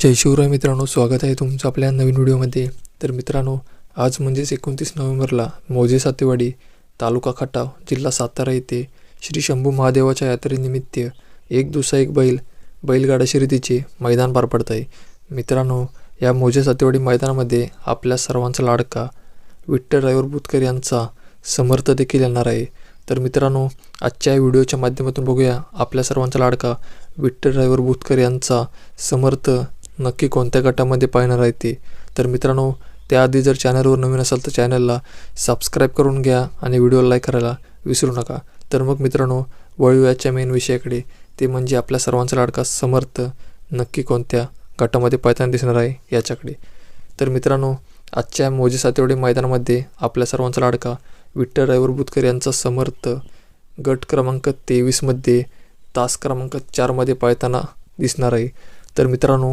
जय शिवराय मित्रांनो स्वागत आहे तुमचं आपल्या नवीन व्हिडिओमध्ये. तर मित्रांनो आज म्हणजेच एकोणतीस नोव्हेंबरला मोजे सातेवाडी तालुका खटाव जिल्हा सातारा येथे श्री शंभू महादेवाच्या यात्रेनिमित्त एक दुसरा एक बैल बैलगाडा शर्यतीचे मैदान पार पडत आहे. मित्रांनो या मोजे सातेवाडी मैदानामध्ये आपल्या सर्वांचा लाडका विठ्ठल ड्रायव्हर बुतकर यांचा समर्थ देखील येणार आहे. तर मित्रांनो आजच्या या व्हिडिओच्या माध्यमातून बघूया आपल्या सर्वांचा लाडका विठ्ठल ड्रायव्हर बुतकर यांचा समर्थ नक्की कोणत्या गटामध्ये पाहणार आहे ते? तर मित्रांनो त्याआधी जर चॅनलवर नवीन असाल तर चॅनलला सबस्क्राईब करून घ्या आणि व्हिडिओला लाईक करायला विसरू नका. तर मग मित्रांनो वळूयाच्या मेन विषयाकडे. ते म्हणजे आपल्या सर्वांचा लाडका समर्थ नक्की कोणत्या गटामध्ये पाहताना दिसणार आहे याच्याकडे. तर मित्रांनो आजच्या मोजे सातेवडे मैदानामध्ये आपल्या सर्वांचा लाडका विठ्ठल ड्रायव्हर बुतकर यांचा समर्थ गट क्रमांक तेवीसमध्ये तास क्रमांक चारमध्ये पाळताना दिसणार आहे. तर मित्रांनो